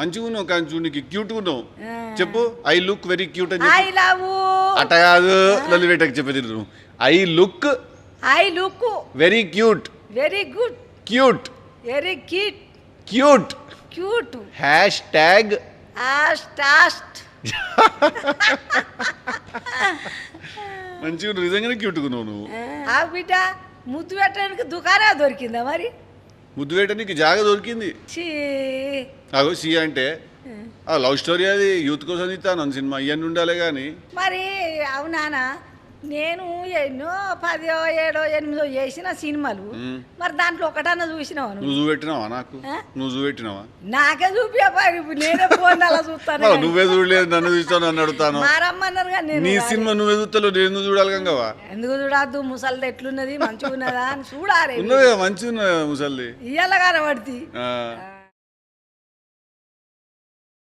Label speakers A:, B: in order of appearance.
A: మంచిగా ఉన్నావు కంచు నీకు క్యూట్ ఉన్నావు చెప్పు ఐ లుక్ వెరీ క్యూట్ అని
B: ఐ లవ్
A: అట్ట కాదు లొల్లి పెట్టకు చెప్పేది నువ్వు I look
B: I look
A: very cute
B: very good
A: cute
B: very cute
A: cute
B: cute
A: hashtag మంచిగా నిజంగానే క్యూట్గా నువ్వు.
B: ఆ బిడ్డ ముద్దు పెట్టడానికి దుకాణం దొరికిందా మరి?
A: ముద్దు నీకు జాగా దొరికింది. అగో సి అంటే ఆ. లవ్ స్టోరీ అది యూత్ కోసం తీస్తాను సినిమా ఇవన్నీ ఉండాలి కానీ
B: మరి అవునానా నేను ఎన్నో పదో ఏడో ఎనిమిదో చేసిన సినిమాలు. మరి దాంట్లో ఒకటన్నా చూసినావు నువ్వు?
A: చూపెట్టినావా నాకు? నువ్వు చూపెట్టినావా?
B: నాకే చూపించా నేనే ఫోన్ అలా చూస్తాను.
A: నువ్వే చూడలేదు నన్ను చూస్తావు నన్ను అడుగుతాను.
B: మారమ్మన్నారు కానీ నేను
A: నీ. సినిమా నువ్వే చూస్తావు నేను చూడాలి కంగవా
B: ఎందుకు చూడద్దు ముసలిది ఎట్లున్నది మంచిగా ఉన్నదా అని చూడాలి.
A: ఉన్నది మంచిగా ఉన్నది ముసల్ది.
B: ఇయ్యాల కనబడితే.